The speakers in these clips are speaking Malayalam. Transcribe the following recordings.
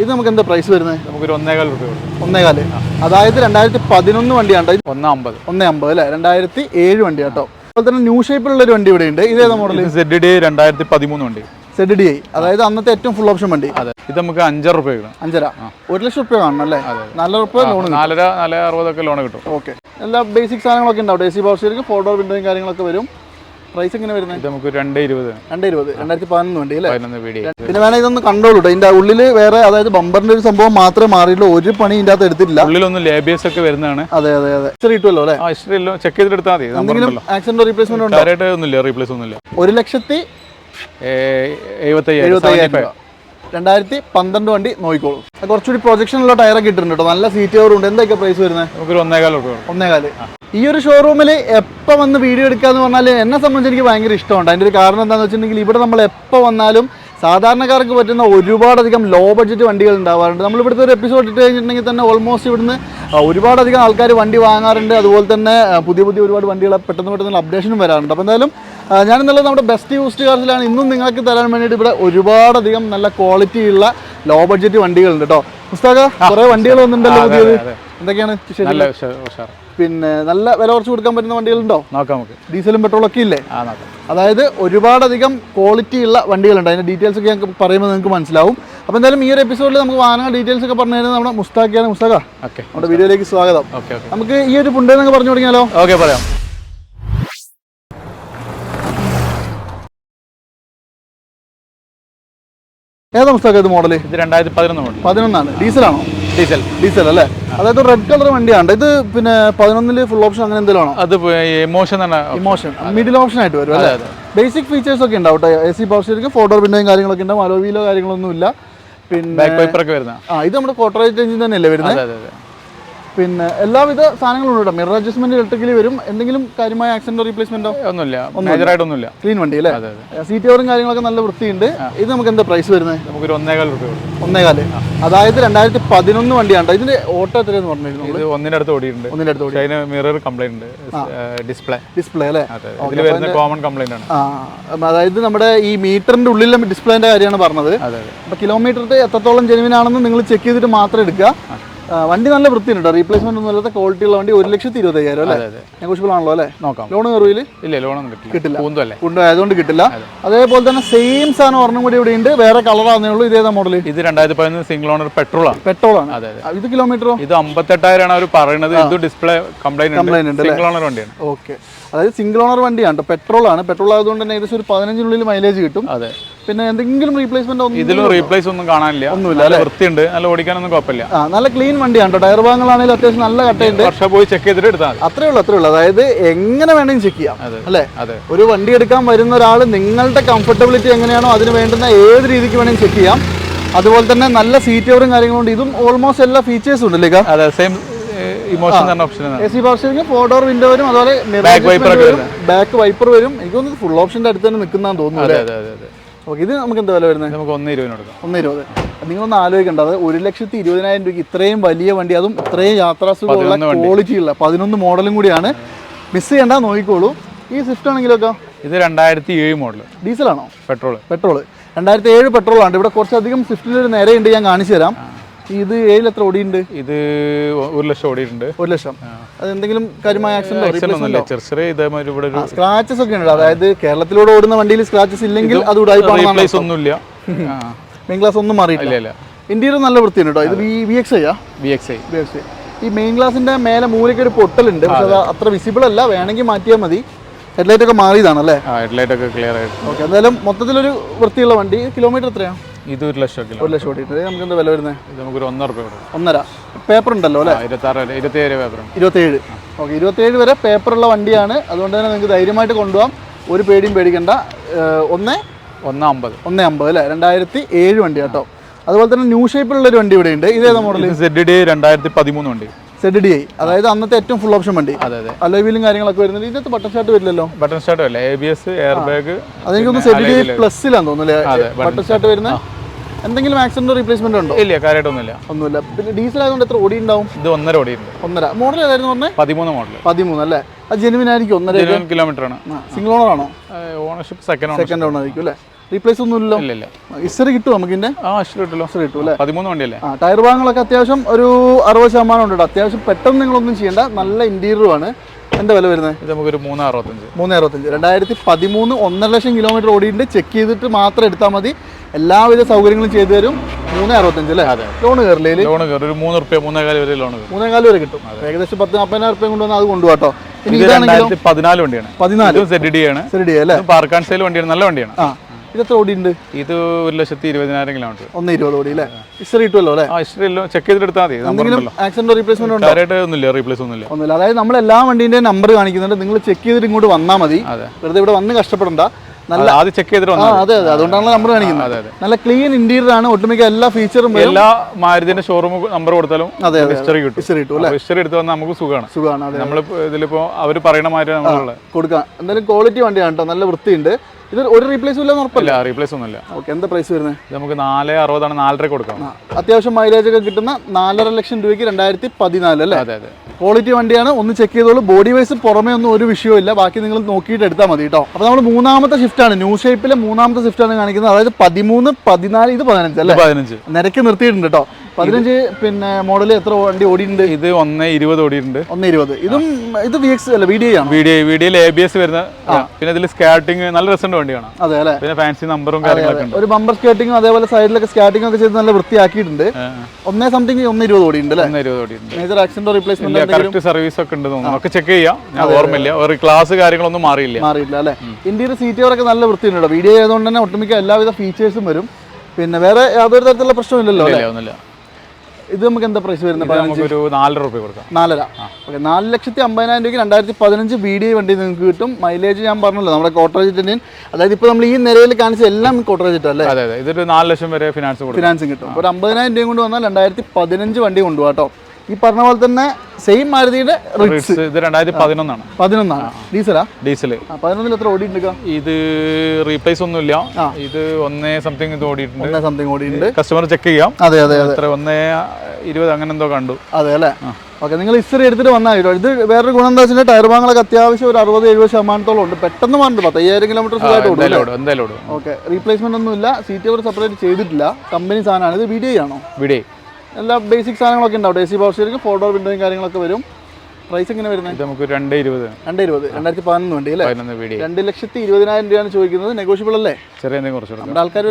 ഇത് നമുക്ക് എന്താ പ്രൈസ് വരുന്നത്? നമുക്കൊരു ഒന്നേകാൽ റുപ്യ കൊടുക്കും ഒന്നേകാൽ അതായത് രണ്ടായിരത്തി പതിനൊന്ന് വണ്ടിയാണ് ഒന്നേ അമ്പത് ഒന്നേ അമ്പത് അല്ലേ? രണ്ടായിരത്തി ഏഴ് വണ്ടി കേട്ടോ. അതുപോലെ തന്നെ ന്യൂ ഷേപ്പിലുള്ള ഒരു വണ്ടി ഇവിടെ ഉണ്ട്. ഇത് ഏതാ മോഡൽ സെഡ് ഡി രണ്ടായിരത്തി പതിമൂന്ന് വണ്ടി. സെഡ് ഡി ഐ അതായത് അന്നത്തെ ഏറ്റവും ഫുൾ ഓപ്ഷൻ വണ്ടി. അതെ. ഇത് നമുക്ക് അഞ്ചര റുപ്യ കിട്ടും അഞ്ചര. ഒരു ലക്ഷം രൂപ കാണണം അല്ലേ? നാല് റുപ്യ ലോൺ നാലര നാല് അറുപതൊക്കെ ലോൺ കിട്ടും. ഓക്കെ എല്ലാ ബേസിക് സാധനങ്ങളൊക്കെ ഉണ്ടാവും. A C power steering four door വിൻഡോയും കാര്യങ്ങളൊക്കെ വരും. പ്രൈസ് എങ്ങനെ വരുന്നത്? ഇത് നമുക്ക് രണ്ട് ഇരുപത്. രണ്ട് ഇരുപത്. രണ്ടായിരത്തി പതിനൊന്ന് വണ്ടി അല്ലേ? പതിനൊന്ന് വീഡിയോ പിന്നെ വേണേ ഇതൊന്ന് കണ്ടോളൂ ഇതിന്റെ ഉള്ളിൽ വേറെ അതായത് ബമ്പറിന്റെ ഒരു സംഭവം മാത്രമേ മാറിയിട്ടുള്ളൂ. ഒരു പണി ഇതിന്റെ അകത്ത് എടുത്തിട്ടില്ല. ഉള്ളിലൊന്നും ലേബിയസ് ഒക്കെ വരുന്നതാണ്. അതെ അതെ അതെ. ഇച്ചിരി കിട്ടുമല്ലോ അല്ലേ? ആ എല്ലാം ചെക്ക് ചെയ്തിട്ട് എടുത്താൽ മതി എന്തെങ്കിലും ആക്സിഡന്റ് റീപ്ലേസ്മെന്റ് ഉണ്ടോ? ഡയറക്റ്റ് ഒന്നുമില്ല റീപ്ലേസ് ഒന്നുമില്ല. ഒരു ലക്ഷത്തി എഴുപത്തയ്യായിരം രണ്ടായിരത്തി പന്ത്രണ്ട് വണ്ടി നോക്കിക്കോളൂ. കുറച്ചുകൂടി പ്രൊജക്ഷനുള്ള ടയറൊക്കെ ഇട്ടിട്ടുണ്ട് കേട്ടോ നല്ല സീറ്റ് ഉണ്ട്. എന്തൊക്കെ പ്രൈസ് വരുന്നത്? നമുക്കൊരു ഒന്നേകാൽ ഒന്നേകാൽ. ഈ ഒരു ഷോറൂമിൽ എപ്പോൾ വന്ന് വീഡിയോ എടുക്കുക എടുക്കാന്ന് പറഞ്ഞാൽ എന്നെ സംബന്ധിച്ച് എനിക്ക് ഭയങ്കര ഇഷ്ടമുണ്ട്. അതിന്റെ ഒരു കാരണം എന്താണെന്ന് വെച്ചിട്ടുണ്ടെങ്കിൽ ഇവിടെ നമ്മൾ എപ്പോൾ വന്നാലും സാധാരണക്കാർക്ക് പറ്റുന്ന ഒരുപാടധികം ലോ ബഡ്ജറ്റ് വണ്ടികൾ ഉണ്ടാവാറുണ്ട്. നമ്മൾ ഇവിടുത്തെ ഒരു എപ്പിസോഡ് ഇട്ട് കഴിഞ്ഞിട്ടുണ്ടെങ്കിൽ തന്നെ ഓൾമോസ്റ്റ് ഇവിടുന്ന് ഒരുപാടധികം ആൾക്കാർ വണ്ടി വാങ്ങാറുണ്ട്. അതുപോലെ തന്നെ പുതിയ പുതിയ ഒരുപാട് വണ്ടികൾ പെട്ടെന്ന് പെട്ടെന്ന് അപ്ഡേഷനും വരാറുണ്ട്. അപ്പോൾ എന്തായാലും ഞാനെന്നുള്ളത് ഞാൻ ഇന്നലെ നമ്മുടെ ബെസ്റ്റ് യൂസ്ഡ് കാർസിലാണ് ഇന്നും നിങ്ങൾക്ക് തരാൻ വേണ്ടിയിട്ട് ഇവിടെ ഒരുപാടധികം നല്ല ക്വാളിറ്റിയുള്ള ലോ ബഡ്ജറ്റ് വണ്ടികളുണ്ട് കേട്ടോ പുസ്തക കുറേ വണ്ടികൾ വന്നിട്ടുണ്ടല്ലോ പുതിയത്. എന്തൊക്കെയാണ് നല്ല പിന്നെ നല്ല വില കുറച്ച് കൊടുക്കാൻ പറ്റുന്ന വണ്ടികളുണ്ടോ? നോക്കാം നമുക്ക്. ഡീസലും പെട്രോളും ഒക്കെ ഇല്ലേ? അതായത് ഒരുപാടധികം ക്വാളിറ്റി ഉള്ള വണ്ടികളുണ്ട്. അതിന്റെ ഡീറ്റെയിൽസ് ഒക്കെ ഞങ്ങൾക്ക് പറയുമ്പോൾ നിങ്ങൾക്ക് മനസ്സിലാവും. അപ്പോൾ എന്തായാലും ഈ ഒരു എപ്പിസോഡിൽ നമുക്ക് വാഹന ഡീറ്റെയിൽസ് ഒക്കെ പറഞ്ഞു തരുന്നത് നമ്മുടെ മുസ്താഖിയാണ് മുസ്താഖ ഓക്കെ. നമ്മുടെ വീഡിയോയിലേക്ക് സ്വാഗതം. നമുക്ക് ഈ ഒരു പുണ്ടെന്നൊക്കെ പറഞ്ഞു തുടങ്ങിയാലോ? ഓക്കെ പറയാം. ഏതാ മുസ്താഖ ഇത് മോഡൽ ഇത് രണ്ടായിരത്തി പതിനൊന്ന് മോഡൽ പതിനൊന്നാണ്. ഡീസലാണോ? ഡീസൽ ഡീസൽ അല്ലേ? അതായത് റെഡ് കളർ വണ്ടിയാണ്. ഇത് പിന്നെ പതിനൊന്നിൽ ഫുൾ ഓപ്ഷൻ അങ്ങനെ എന്തെങ്കിലും ആണോ? അത് ഇമോഷൻ തന്നെ ഇമോഷൻ മിഡിൽ ഓപ്ഷൻ ആയിട്ട് വരും അല്ലേ? ബേസിക് ഫീച്ചേഴ്സ് ഒക്കെ ഉണ്ടാവും A C power steering four door വിൻഡോയും കാര്യങ്ങളൊക്കെ ഉണ്ടാവും. അലോവിയിലോ കാര്യങ്ങളൊന്നും ഇല്ല. പിന്നെ ആ ഇത് നമ്മുടെ കോട്ടറേറ്റ് എഞ്ചിൻ തന്നെയല്ലേ വരുന്നത് പിന്നെ എല്ലാവിധ സാധനങ്ങളും ഉണ്ട് മിറർ അഡ്ജസ്റ്റ്മെന്റ് ഇലക്ട്രിക്കലി വരും. എന്തെങ്കിലും കാര്യമായ ആക്സിഡന്റ് റീപ്ലേസ്മെന്റോ ഒന്നുമില്ല. മേജറായിട്ടൊന്നുമില്ല ക്ലീൻ വണ്ടി അല്ലേ? സീറ്റ് കവറും കാര്യങ്ങളൊക്കെ നല്ല വൃത്തിയുണ്ട്. ഇത് നമുക്ക് എന്താ പ്രൈസ് വരുന്നത്? നമുക്കൊരു ഒന്നേകാൽ റുപ്യ ഒന്നേകാൽ. അതായത് രണ്ടായിരത്തി പതിനൊന്ന് വണ്ടിയാണ്. ഇതിന്റെ ഓട്ടോ എത്രയെന്ന് പറഞ്ഞിരുന്നു ഇത് ഒന്നിന്റെ അടുത്ത് ഓടിയിട്ടുണ്ട്. ഒന്നിന്റെ അടുത്ത് അതിന് മിറർ കംപ്ലൈന്റ് ഉണ്ട്. ഡിസ്പ്ലേ ഡിസ്പ്ലേ അല്ലേ? ഇതിൽ വരുന്ന കോമൺ കംപ്ലൈന്റ് ആണ്. അതായത് നമ്മുടെ ഈ മീറ്ററിന്റെ ഉള്ളിലെ ഡിസ്പ്ലേന്റെ കാര്യമാണ് പറഞ്ഞത്. അപ്പൊ കിലോമീറ്ററിന്റെ എത്രത്തോളം ജെനുവിൻ ആണെന്ന് നിങ്ങൾ ചെക്ക് ചെയ്തിട്ട് മാത്രം എടുക്കുക. വണ്ടി നല്ല വൃത്തിയുണ്ട് റീപ്ലേസ്മെന്റ് ഒന്നും ഇല്ലാത്ത ക്വാളിറ്റി ഉള്ള വണ്ടി ഒരു ലക്ഷത്തി ഇരുപത്തയ്യായിരം അല്ലേ? നെഗോഷ്യബിൾ ആണല്ലോ അല്ലേ? നോക്കാം. ലോൺ കയറുവിൽ ഇല്ല ലോണൊന്നും കിട്ടില്ല. ഉണ്ട് ആയതുകൊണ്ട് കിട്ടില്ല. അതേപോലെ തന്നെ സെയിം സാധനം ഒരെണ്ണം കൂടി ഇവിടെ ഉണ്ട്. വേറെ കളറാന്നേ ഉള്ളൂ. ഇതേ മോഡൽ ഇത് രണ്ടായിരത്തി പതിനൊന്ന് സിംഗിൾ ഓണർ പെട്രോൾ ആണ്. പെട്രോൾ ആണ്. അതെ ഇത് കിലോമീറ്ററോ ഇത് അമ്പത്തെട്ടായിരം ആണ് അവർ പറയുന്നത്. ഇത് ഡിസ്പ്ലേ കംപ്ലൈന്റ് ഉണ്ട്. സിംഗിൾ ഓണർ വണ്ടിയാണ്. ഓക്കെ അതായത് സിംഗിൾ ഓണർ വണ്ടിയാണ് കേട്ടോ പെട്രോൾ ആണ്. പെട്രോൾ ആയതുകൊണ്ട് തന്നെ ഏകദേശം ഒരു പതിനഞ്ചിനുള്ളിൽ മൈലേജ് കിട്ടും. അതെ. പിന്നെ എന്തെങ്കിലും റീപ്ലേസ്മെന്റ് ഒന്നും ഇതിലും റീപ്ലേസ് ഒന്നും കാണാനില്ല. ഒന്നുമില്ല, നല്ല വൃത്തിയുണ്ട്. നല്ല ഓടിക്കാനൊന്നും കുഴപ്പമില്ല. ആ നല്ല ക്ലീൻ വണ്ടിയാണ് കേട്ടോ ടയർ ഭാഗങ്ങളാണെങ്കിലും അത്യാവശ്യം നല്ല കട്ടയുണ്ട്. വർഷം പോയി ചെക്ക് ചെയ്തിട്ട് എടുത്താൽ അത്രേ ഉള്ളൂ അത്രേ ഉള്ളൂ. അതായത് എങ്ങനെ വേണമെങ്കിലും ചെക്ക് ചെയ്യാം. അല്ലേ? അതെ. ഒരു വണ്ടി എടുക്കാൻ വരുന്ന ഒരാൾ നിങ്ങളുടെ കംഫർട്ടബിലിറ്റി എങ്ങനെയാണോ അതിന് വേണ്ടുന്ന ഏത് രീതിക്ക് വേണമെങ്കിലും ചെക്ക് ചെയ്യാം. അതുപോലെ തന്നെ നല്ല സീറ്റ് കവറും കാര്യങ്ങളും ഉണ്ട് ഇതും ഓൾമോസ്റ്റ് എല്ലാ ഫീച്ചേഴ്സും ഉണ്ട് അല്ലേ അതെ സെയിം ഇമോഷൻ തന്നെ option A C power steering four door window വരും അതുപോലെ ബാക്ക് വൈപ്പർ വരും ബാക്ക് വൈപ്പർ വരും. എനിക്ക് തോന്നുന്നു ഫുൾ ഓപ്ഷന്റെ അടുത്ത് തന്നെ നിൽക്കുന്നതാന്ന് തോന്നുന്നു ഓക്കെ ഇത് നമുക്ക് എന്താ വില വരുന്നത്? നമുക്ക് ഒന്ന് ഇരുപതിന് കൊടുക്കാം. ഒന്ന് ഇരുപത്. നിങ്ങളൊന്ന് ആലോചിക്കേണ്ട അത് ഒരു ലക്ഷത്തി ഇരുപതിനായിരം രൂപയ്ക്ക് ഇത്രയും വലിയ വണ്ടി അതും ഇത്രയും യാത്രാസുഖമുള്ള. ക്വാളിറ്റി ഉള്ള പതിനൊന്ന് മോഡലും കൂടിയാണ്. മിസ് ചെയ്യണ്ട നോക്കിക്കോളൂ. ഈ സ്വിഫ്റ്റ് ആണെങ്കിലൊക്കെ ഇത് രണ്ടായിരത്തി ഏഴ് മോഡൽ ഡീസലാണോ പെട്രോൾ പെട്രോൾ രണ്ടായിരത്തി ഏഴ് പെട്രോളാണ്. ഇവിടെ കുറച്ചധികം സ്വിഫ്റ്റിന്റെ ഒരു നേരെയുണ്ട് ഞാൻ കാണിച്ചു തരാം. ഇത് ഏഴിൽ എത്ര ഓടിയുണ്ട് ഇത് ഒരു ലക്ഷം ഓടിയിട്ടുണ്ട്. ഒരു ലക്ഷം. അത് എന്തെങ്കിലും കാര്യമായ ആക്സിഡന്റോ ഇവിടെ സ്ക്രാച്ചസ് ഒക്കെ ഉണ്ട്? അതായത് കേരളത്തിലൂടെ ഓടുന്ന വണ്ടിയിൽ സ്ക്രാച്ചസ് ഇല്ലെങ്കിൽ അത് ഒന്നുമില്ല. മെയിൻ ക്ലാസ് ഒന്നും മാറിയിട്ടില്ല. ഇന്ത്യയിൽ നല്ല വൃത്തിയുണ്ട് കേട്ടോ. ഇത് V V X ഐയാ B X I V X I ഈ മെയിൻ ഗ്ലാസിന്റെ മേലെ മൂലയ്ക്ക് ഒരു പൊട്ടലുണ്ട്. പക്ഷെ അത്. അത്ര വിസിബിൾ അല്ല. വേണമെങ്കിൽ മാറ്റിയാൽ മതി. ഹെഡ്ലൈറ്റ് ഒക്കെ മാറിയതാണ് അല്ലേ ഹെഡ്ലൈറ്റ് ഒക്കെ ക്ലിയർ ആയിട്ട്. ഓക്കെ എന്തായാലും മൊത്തത്തിലൊരു വൃത്തിയുള്ള വണ്ടി. കിലോമീറ്റർ എത്രയാണ് ഇത് ഒരു ലക്ഷം ഒരു ലക്ഷം ഓടിയിട്ട് നമുക്ക് എന്താ വില വരുന്നത് ഇത് നമുക്കൊരു ഒന്നര രൂപ ഒന്നര. പേപ്പർ ഉണ്ടല്ലോ അല്ലേ? ഇരുപത്തി ആറ് ഇരുപത്തി ഏഴ് പേപ്പറുണ്ട്. ഇരുപത്തേഴ് ഓക്കെ ഇരുപത്തേഴ് വരെ പേപ്പറുള്ള വണ്ടിയാണ്. അതുകൊണ്ട് തന്നെ നിങ്ങൾക്ക് ധൈര്യമായിട്ട് കൊണ്ടുപോകാം ഒരു പേടിയും പേടിക്കണ്ട. ഒന്ന്? ഒന്ന് അമ്പത്. ഒന്ന് അമ്പത് അല്ലേ? രണ്ടായിരത്തി ഏഴ് വണ്ടി കേട്ടോ. അതുപോലെ തന്നെ ന്യൂ ഷേപ്പിലുള്ള ഒരു വണ്ടി ഇവിടെ ഉണ്ട്. ഇതേതാ മോഡൽ ഇത് സെഡ് ഡി രണ്ടായിരത്തി പതിമൂന്ന് വണ്ടി. സെഡ് ഡി ഐ അതായത് അന്നത്തെ ഏറ്റവും ഫുൾ ഓപ്ഷൻ വണ്ടി. അതെ അതെ. അലോവിലും കാര്യങ്ങളൊക്കെ വരുന്നത് ഇതിനകത്ത് ബട്ടൺ സ്റ്റാർട്ട് വരില്ലല്ലോ? ബട്ടൺ സ്റ്റാർട്ട് അല്ലേ A B S air bag അതെനിക്കൊന്ന് Z D I തോന്നുന്നു ബട്ടൺ ഷാട്ട് വരുന്ന? എന്തെങ്കിലും ആക്സിഡന്റ് റീപ്ലേസ്മെന്റ് ഉണ്ടോ? ഇല്ല കാര്യമായിട്ടൊന്നുമില്ല. ഒന്നുമില്ല. പിന്നെ ഡീസൽ ആയതുകൊണ്ട് എത്ര ഓടി ഉണ്ടാവും ഇത് ഒന്നര ഓടിയിട്ടുണ്ട് ഒന്നര. മോഡൽ ഏതായിരുന്നു പറഞ്ഞത് പതിമൂന്ന് മോഡൽ പതിമൂന്ന് അല്ലേ? അത് ജെനുവിൻ ആയിരിക്കും ഒന്നര കിലോമീറ്റർ ആണ്. സിംഗിൾ ഓണർ ആണോ? ഓണർഷിപ്പ് സെക്കൻഡ് സെക്കൻഡ് ഓണർ ആയിരിക്കും അല്ലേ? റീപ്ലേസ് ഒന്നും ഇല്ലല്ലോ ഇല്ല. ഇസ്റ്റർ കിട്ടും നമുക്ക് ഇതിന്റെ ആ ഇസ്റ്റർ കിട്ടുമല്ലോ ഇസ്റ്റർ കിട്ടും അല്ലേ പതിമൂന്ന് വണ്ടിയല്ലേ ആ ടയർ ഭാഗങ്ങളൊക്കെ അത്യാവശ്യം ഒരു അറുപത് ശതമാനം ഉണ്ട് അത്യാവശ്യം പെട്ടെന്ന് നിങ്ങളൊന്നും ചെയ്യേണ്ട നല്ല ഇന്റീരിയറുമാണ് എന്താ വില വരുന്നത്? ഇത് നമുക്കൊരു മൂന്ന് അറുപത്തഞ്ച്. മൂന്ന് അറുപത്തഞ്ച്. രണ്ടായിരത്തി പതിമൂന്ന് ഒന്നര ലക്ഷം കിലോമീറ്റർ ഓടിയിട്ട് ചെക്ക് ചെയ്തിട്ട് മാത്രം എടുത്താൽ മതി. എല്ലാവിധ സൗകര്യങ്ങളും ചെയ്തു തരും. മൂന്ന് അറുപത്തഞ്ച് അല്ലേ? ലോൺ കയറില്ലേ ലോൺ കയറി ഒരു മൂന്ന് റുപ്യ മൂന്നേകാൽ വരെ ലോൺ കയറും മൂന്നേകാൽ വരെ കിട്ടും. ഏകദേശം പത്ത് നാൽപ്പതിനായിരം റുപ്യ കൊണ്ടുവന്നാൽ അത് കൊണ്ടുപോകട്ടോ. പതിനാല് വണ്ടിയാണ്. പതിനാല്. സെഡിഡിയാണ് സെഡ് ആണ്. ശരി അല്ലേ? പാർക്കാൻ സെയിൽ വണ്ടിയാണ്. നല്ല വണ്ടിയാണ്. ഇതെത്ര ഓടിയുണ്ട് ഇത് ഒരു ലക്ഷത്തി ഇരുപതിനായിരം കിലോമീറ്റർ ഒന്ന് ഇരുപത് ഓടി അല്ലേ? ഹിസ്റ്ററി കിട്ടുമല്ലോ അല്ലേ? ആ ഇഷ്ടമല്ലോ ചെക്ക് ചെയ്തിട്ട് എടുത്താൽ മതി. എന്തെങ്കിലും ആക്സിഡന്റ് റീപ്ലേസ്മെന്റ് ഉണ്ടോ? ഡയറക്റ്റ് ഒന്നുമില്ല റീപ്ലേസ് ഒന്നുമില്ല. ഒന്നുമില്ല. അതായത് നമ്മൾ എല്ലാ വണ്ടീന്റെ നമ്പർ കാണിക്കുന്നുണ്ട്. നിങ്ങൾ ചെക്ക് ചെയ്തിട്ട് ഇങ്ങോട്ട് വന്നാൽ മതി. വെറുതെ ഇവിടെ വന്ന് കഷ്ടപ്പെടണ്ട. നല്ല ആദ്യം ചെക്ക് ചെയ്തിട്ട് അതെ അതെ. അതുകൊണ്ടാണ് നമ്പർ കാണിക്കുന്നത്. അതെ നല്ല ക്ലീൻ ഇന്റീരിയർ ആണ്. ഒട്ടുമിക്ക എല്ലാ ഫീച്ചറും എല്ലാ മാരുതിന്റെ ഷോറൂം നമ്പർ കൊടുത്താലും. ഹിസ്റ്ററി കിട്ടും. ഹിസ്റ്ററി കിട്ടും ഹിസ്റ്ററി എടുത്ത് വന്നാൽ നമുക്ക് സുഖമാണ് സുഖമാണ് നമ്മളിപ്പോ ഇതിലിപ്പോ അവർ പറയണ മാതിരി നമ്മളുള്ള കൊടുക്കാം. എന്തായാലും ക്വാളിറ്റി വണ്ടിയാണ് കേട്ടോ. നല്ല വൃത്തിയുണ്ട്. ഇത് ഒരു റീപ്ലേസും ഇല്ല ഉറപ്പില്ല? റീപ്ലേസ് ഒന്നുമില്ല. ഓക്കെ എന്താ പ്രൈസ് വരുന്നത് നമുക്ക് നാല് അറുപതാണ് നാലര കൊടുക്കാം. അത്യാവശ്യം മൈലേജ് ഒക്കെ കിട്ടുന്ന നാലര ലക്ഷം രൂപയ്ക്ക് രണ്ടായിരത്തി പതിനാല് അല്ലേ? അതെ അതെ. ക്വാളിറ്റി വണ്ടിയാണ് ഒന്ന് ചെക്ക് ചെയ്തോളൂ. ബോഡി വൈസ് പുറമേ ഒന്നും ഒരു വിഷയവും ഇല്ല. ബാക്കി നിങ്ങൾ നോക്കിയിട്ട് എടുത്താൽ മതി കേട്ടോ അപ്പോൾ നമ്മൾ മൂന്നാമത്തെ ഷിഫ്റ്റ് ആണ്. ന്യൂ ഷേപ്പിലെ മൂന്നാമത്തെ ഷിഫ്റ്റ് ഷിഫ്റ്റാണ് കാണിക്കുന്നത്. അതായത് പതിമൂന്ന് പതിനാല് ഇത് പതിനഞ്ച് അല്ലേ? പതിനഞ്ച്. നിരക്ക് നിർത്തിയിട്ടുണ്ട് കേട്ടോ പതിനഞ്ച് പിന്നെ മോഡൽ എത്ര വണ്ടി ഓടിയിട്ടുണ്ട്? ഇത് ഒന്ന് ഇരുപത് ഓടിയിട്ടുണ്ട്. ഒന്ന് ഇരുപത്. ഇതും ഇത് വി എക്സ് അല്ല വി ഡി ആണ്? വീഡിയോ എ ബി എസ് വരുന്ന പിന്നെ ഇതിൽ സ്കാട്ടിങ് നല്ല രസമുണ്ട് വണ്ടിയാണ് അതെ അല്ലേ? പിന്നെ ഫാൻസി നമ്പറും കാര്യങ്ങളൊക്കെ ഒരു ബമ്പർ സ്കേട്ടിങ്ങും അതേപോലെ സൈഡിലൊക്കെ സ്കാട്ടിംഗ് ഒക്കെ ചെയ്ത് നല്ല വൃത്തിയാക്കിയിട്ടുണ്ട്. ഒന്നേ സംതിങ് ഒന്ന് ഇരുപത് ഓടിയുണ്ട് അല്ലേ? ഒന്ന് ഇരുപത് ഓടിയിട്ടുണ്ട്. Major accident replacement correct service ഒക്കെ ഉണ്ട് തോന്നുന്നു. നമുക്ക് ചെക്ക് ചെയ്യാം. ഞാൻ ഓർമ്മയില്ല. ഒരു ക്ലാസ് കാര്യങ്ങളൊന്നും മാറിയില്ല. മാറിയില്ല അല്ലേ? ഇന്ത്യയുടെ സീറ്റ് അവരൊക്കെ നല്ല വൃത്തിയുണ്ട് വീഡിയോ ആയതുകൊണ്ട് തന്നെ ഒട്ടുമിക്ക എല്ലാവിധ ഫീച്ചേഴ്സും വരും. പിന്നെ വേറെ യാതൊരു തരത്തിലുള്ള പ്രശ്നമില്ലല്ലോ അല്ലേ? ഇത് നമുക്ക് എന്താ പ്രൈസ് വരുന്നത്? ഒരു നാലര റുപ്യ കൊടുക്കാം. നാലര. ഓക്കെ നാല് ലക്ഷത്തി അമ്പതിനായിരം രൂപയ്ക്ക് രണ്ടായിരത്തി പതിനഞ്ച് ബി ഡി വണ്ടി നിങ്ങൾക്ക് കിട്ടും. മൈലേജ് ഞാൻ പറഞ്ഞല്ലോ നമ്മുടെ കോട്ടറേജിന്റെ അതായത് ഇപ്പോൾ നമ്മൾ ഈ നിലയിൽ കാണിച്ച എല്ലാം കോട്ടറേജിറ്റ് അല്ലേ? അതെ അതെ. ഇതൊരു നാല് ലക്ഷം വരെ ഫിനാൻസ് ഫിനാൻസിങ് ഫിനാൻസും കിട്ടും. ഒരു അമ്പതിനായിരം രൂപ കൊണ്ട് വന്നാൽ രണ്ടായിരത്തി പതിനഞ്ച് വണ്ടി കൊണ്ടുപോകാം കേട്ടോ. ഈ പറഞ്ഞ പോലെ തന്നെ സെയിം മാരുതിയുടെ റിറ്റ്സ് ഇത് രണ്ടായിരത്തി പതിനൊന്നാണ്. പതിനൊന്നാണ് ഡീസലാ ഡീസൽ പതിനൊന്നിൽ എത്ര ഓടി ഉണ്ട് ഇത് റീപ്ലേസ് ഒന്നുമില്ല. ഇത് ഒന്നേ സംതിങ് ഇത് ഓടിയിട്ടുണ്ട്. ഒന്നേ സംതിങ് ഓടിയിട്ടുണ്ട്. കസ്റ്റമർ ചെക്ക് ചെയ്യാം. അതെ അതെ അതെ. ഒന്നേ ഇരുപത് അങ്ങനെ എന്തോ കണ്ടു. അതെ അല്ലേ? ഓക്കെ നിങ്ങൾ ഇസ്ത്രി എടുത്തിട്ട് വന്നാൽ കേട്ടോ ഇത് വേറൊരു ഗുണം എന്താ വെച്ചാൽ ടയർ ഭാഗങ്ങളൊക്കെ അത്യാവശ്യം ഒരു അറുപത് എഴുപത് ശതമാനത്തോളം ഉണ്ട്. പെട്ടെന്ന് പറഞ്ഞിട്ട് പത്തയ്യായിരം കിലോമീറ്റർ സുഖമായിട്ട് ഓക്കെ റീപ്ലേസ്മെന്റ് ഒന്നും ഇല്ല സീറ്റ് അവർ സെപ്പറേറ്റ് ചെയ്തിട്ടില്ല. കമ്പനി സാധനമാണ്. ഇത് വീഡിയോ ആണോ വിടേ എല്ലാ ബേസിക് സാധനങ്ങളൊക്കെ ഉണ്ടാവും. A C power steering four door വിൻഡോയും കാര്യങ്ങളൊക്കെ വരും. പ്രൈസ് എങ്ങനെ വരുന്നത് നമുക്ക് രണ്ട് ഇരുപത്. രണ്ട് ഇരുപത് രണ്ടായിരത്തി പതിനൊന്ന് വണ്ടി അല്ലേ? രണ്ട് ലക്ഷത്തി ഇരുപതിനായിരം രൂപയാണ് ചോദിക്കുന്നത്. നെഗോഷ്യബിൾ അല്ലേ? ചെറിയ നമ്മുടെ ആൾക്കാർ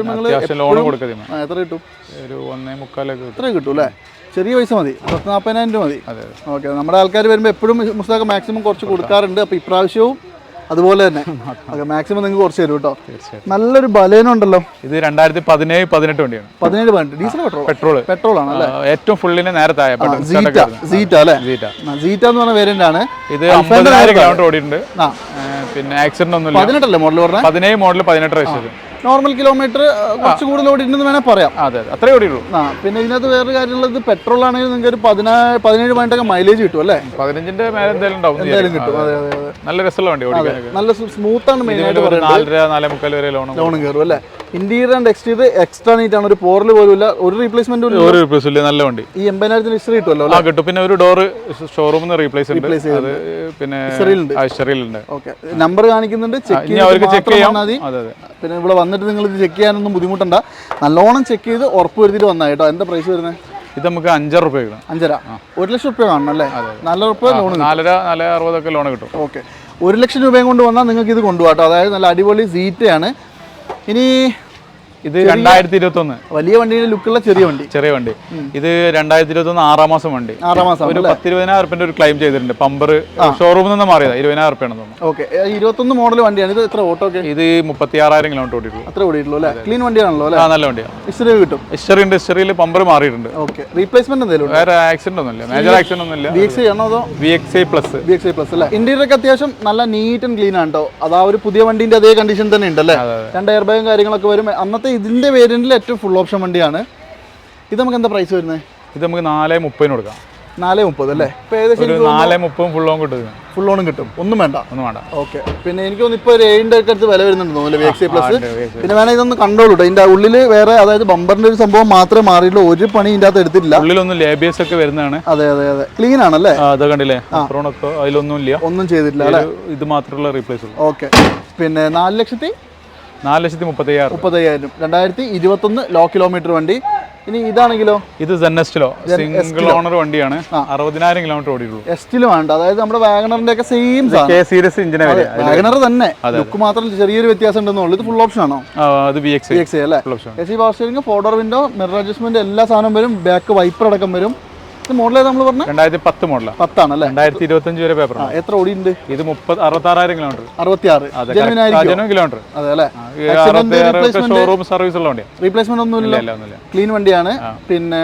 ലോൺ കൊടുക്കുന്നത് എത്ര കിട്ടും? ഒരു ഒന്നേ മുക്കാലൊക്കെ എത്ര കിട്ടും അല്ലേ? ചെറിയ പൈസ മതി. പത്ത് നാൽപ്പതിനായിരം രൂപ മതി. ഓക്കെ നമ്മുടെ ആൾക്കാർ വരുമ്പോൾ എപ്പോഴും മുസ്താഖ് മാക്സിമം കുറച്ച് കൊടുക്കാറുണ്ട്. അപ്പോൾ ഇപ്രാവശ്യവും അതുപോലെ തന്നെ. മാക്സിമം നിങ്ങൾക്ക് കുറച്ച് തരും കേട്ടോ. നല്ലൊരു ബലേനം ഉണ്ടല്ലോ. ഇത് രണ്ടായിരത്തി പതിനേഴ് പതിനെട്ട് വണ്ടിയാണ്. പതിനേഴ് പതിനെട്ട് ഡീസൽ പെട്രോൾ പെട്രോൾ പെട്രോൾ ആണ് അല്ലേ? ഏറ്റവും ഫുള്ളിന് നേരെ താഴെ സീറ്റ സീറ്റ അല്ലേ? സീറ്റ സീറ്റ എന്ന് പറഞ്ഞ വേരിയന്റ് ആണ്. ഇത് അമ്പതിനായിരം കിലോമീറ്റർ ഓടിയിട്ടുണ്ട്. പിന്നെ ആക്സിഡന്റ് ഒന്നും പതിനെട്ടല്ലേ മോഡൽ പറഞ്ഞത് പതിനേഴ് മോഡൽ പതിനെട്ട് രജിസ്ട്രേഷൻ നോർമൽ കിലോമീറ്റർ കുറച്ച് കൂടുതൽ ഓടിയിട്ടുണ്ടെന്ന് വേണേൽ പറയാം. അതെ അതെ. അത്രേ ഓടിയുള്ളൂ. ആ പിന്നെ ഇതിനകത്ത് വേറൊരു കാര്യമുള്ളത് പെട്രോൾ ആണെങ്കിൽ നിങ്ങൾക്ക് ഒരു പതിനാറ് പതിനേഴ് പോയിന്റൊക്കെ മൈലേജ് കിട്ടും അല്ലേ? പതിനഞ്ചിന്റെ മേലെ എന്തായാലും ഉണ്ടാവും എന്ന് എന്തായാലും കിട്ടും. അതെ അതെ അതെ നല്ല രസമുള്ള വണ്ടി ഓടിക്കാൻ. നല്ല സ്മൂത്ത് ആണ് മെയിൻ ആയിട്ട് പറയുന്നത് നാലര നാലേ മുക്കാൽ വരെ ലോണും ലോണും കയറും അല്ലേ? Interior and exterior extra neat ആണ്. ഒരു പോറൽ പോലും ഇല്ല. ഒരു റീപ്ലേസ്മെന്റ് ഇല്ല. ഒരു റീപ്ലേസ് ഇല്ല. നല്ല വണ്ടി. ഈ എൺപതിനായിരത്തിന് ഹിസ്റ്ററി കിട്ടുമല്ലോ ആ കിട്ടും. പിന്നെ ഒരു ഡോർ ഷോറൂമിൽ നിന്ന് റീപ്ലേസ് ഉണ്ട്. അത് പിന്നെ ഹിസ്റ്ററിയിലുണ്ട്. ഹിസ്റ്ററിയിലുണ്ട് ഓക്കെ നമ്പർ കാണിക്കുന്നുണ്ട്. ചെക്ക് അവർക്ക് ചെക്ക് ചെയ്യാം. അതെ അതെ. പിന്നെ ഇവിടെ വന്നിട്ട് നിങ്ങൾ ഇത് ചെക്ക് ചെയ്യാനൊന്നും ബുദ്ധിമുട്ടണ്ട. നല്ലോണം ചെക്ക് ചെയ്ത് ഉറപ്പ് വരുത്തിയിട്ട് വന്നാൽ കേട്ടോ. എന്താ പ്രൈസ് വരുന്നത് ഇത് നമുക്ക് അഞ്ചര റുപ്യ കിട്ടും. അഞ്ചര. ഒരു ലക്ഷം രൂപ കാണണം അല്ലേ? നാലര റുപ്യ ലോൺ നാലര നാല് അറുപതൊക്കെ ലോൺ കിട്ടും. ഓക്കെ. ഒരു ലക്ഷം രൂപയും കൊണ്ട് വന്നാൽ നിങ്ങൾക്ക് ഇത് കൊണ്ടുപോകാം കേട്ടോ. അതായത് നല്ല അടിപൊളി സീറ്റയാണ് ഇനി ഇത് രണ്ടായിരത്തി ഇരുപത്തി ഒന്ന് വലിയ വണ്ടിയുടെ ലുക്കുള്ള ചെറിയ വണ്ടി. ചെറിയ വണ്ടി. ഇത് രണ്ടായിരത്തി ഇരുപത്തി ഒന്ന് ആറാം മാസം വണ്ടി. ആറാം മാസം ഒരു പത്തിരുപതിനായിരം റുപ്യന്റെ ഒരു ക്ലെയിം ചെയ്തിട്ടുണ്ട്. പമ്പർ ഷോറൂമിൽ നിന്ന് മാറിയതാ. ഇരുപതിനായിരം റുപ്യാണ് തോന്നുന്നു. ഓക്കെ ഇരുപത്തൊന്ന് മോഡൽ വണ്ടിയാണ്. ഇത് എത്ര ഓട്ടോ ഇത് മുപ്പത്തി ആറായിരം കിലോമീറ്റർ ഓടിയിട്ടുള്ളൂ. അത്ര ഓടിയിട്ടുള്ളൂ അല്ലേ? ക്ലീൻ വണ്ടിയാണല്ലോ അല്ലേ? നല്ല വണ്ടിയാണ്. ഹിസ്റ്ററി കിട്ടും. ഹിസ്റ്ററി ഉണ്ട്. ഹിസ്റ്ററിയിൽ പമ്പർ മാറിയിട്ടുണ്ട്. ഓക്കെ റീപ്ലേസ്മെന്റ് എന്തെങ്കിലും വേറെ ആക്സിഡന്റ് ഒന്നുമില്ല. മേജർ ആക്സിഡന്റ് ഒന്നുമില്ല. ബി എക്സ് ആണോ അതോ? V X I plus B X I plus അല്ലേ? ഇന്റീരിയർ ഒക്കെ അത്യാവശ്യം നല്ല നീറ്റ് ആൻഡ് ക്ലീൻ ആണ് കേട്ടോ അതാ ഒരു പുതിയ വണ്ടിന്റെ അതേ കണ്ടീഷൻ തന്നെ ഉണ്ട് അല്ലേ അതെ, രണ്ട് എയർ ബാഗും കാര്യങ്ങളൊക്കെ വരും. അന്നത്തെ ഇതിന്റെ വേരിയന്റിൽ ഏറ്റവും ഫുൾ ഓപ്ഷൻ വണ്ടിയാണ്. ഇത് നമുക്ക് എന്താ പ്രൈസ് വരുന്നത് ഇത് നമുക്ക് നാല് മുപ്പതിന് കൊടുക്കാം. നാല് മുപ്പത് അല്ലേ? ഇപ്പം ഏകദേശം നാല് മുപ്പതും ഫുൾ ഓൺ കിട്ടും ഫുൾ ഓണും കിട്ടും. ഒന്നും വേണ്ട. ഒന്നും വേണ്ട. ഓക്കെ പിന്നെ എനിക്ക് തോന്നുന്നു ഇപ്പോൾ ഒരു ഏഴിന്റെ ഒക്കെ അടുത്ത് വില വരുന്നുണ്ട് തോന്നുന്നു എക്സ് പ്ലസ് പിന്നെ വേണേൽ ഇതൊന്ന് കണ്ടോളൂ ഇതിന്റെ ഉള്ളിൽ വേറെ അതായത് ബമ്പറിന്റെ ഒരു സംഭവം മാത്രമേ മാറിയിട്ടുള്ളൂ. ഒരു പണി ഇതിന്റെ അകത്ത് എടുത്തിട്ടില്ല. ഉള്ളിലൊന്നും ലേബിയസ് ഒക്കെ വരുന്നതാണ്. അതെ അതെ അതെ. ക്ലീൻ ആണല്ലേ? അത് കണ്ടില്ലേ? അതിലൊന്നും ഇല്ല. ഒന്നും ചെയ്തിട്ടില്ല ഇത് മാത്രമുള്ള റീപ്ലേസ് ഓക്കെ പിന്നെ നാല് ലക്ഷത്തി നാല് ലക്ഷത്തി മുപ്പത്തയ്യായിരം മുപ്പത്തയ്യായിരം. രണ്ടായിരത്തി ഇരുപത്തൊന്ന് ലോ കിലോമീറ്റർ വണ്ടി. ഇനി ഇതാണെങ്കിലോ? ഇത് സെന്നസ്റ്റിലോ സിംഗിൾ ഓണർ വണ്ടിയാണ്. അറുപതിനായിരം കിലോമീറ്റർ ഓടിയിട്ടുള്ളൂ. എസ്റ്റിലും വേണ്ട അതായത് നമ്മുടെ വാഗണറിന്റെ ഒക്കെ സെയിം കെ സീരീസ് ഇഞ്ചിനെ വാഗണർ തന്നെ. ലുക്ക് മാത്രം ചെറിയൊരു വ്യത്യാസം ഉണ്ടെന്നുള്ളൂ ഇത് ഫുൾ ഓപ്ഷൻ ആണോ? ആ, അത് ബി എക്സ് എക്സ് അല്ലേ? Option A C power steering four door window mirror adjustment എല്ലാ സാധനം വരും. ബാക്ക് വൈപ്പർ അടക്കം വരും. ഇത് മോഡൽ നമ്മൾ പറഞ്ഞ? രണ്ടായിരത്തി പത്ത് മോഡലാണ് പത്താണല്ലേ രണ്ടായിരത്തി ഇരുപത്തഞ്ച് വരെ പേപ്പർ എത്ര എത്ര ഓടിയുണ്ട് ഇത് മുപ്പത് അറുപത്താറായിരം കിലോമീറ്റർ അറുപത്തിയാറ്. അതെ ജെനുവിൻ കിലോമീറ്റർ അതെ അല്ലേ? അറുപത്തി ഷോറൂം സർവീസ് ഉള്ള വണ്ടിയാണ് റീപ്ലേസ്മെന്റ് ഒന്നുമില്ല? ക്ലീൻ വണ്ടിയാണ്. പിന്നെ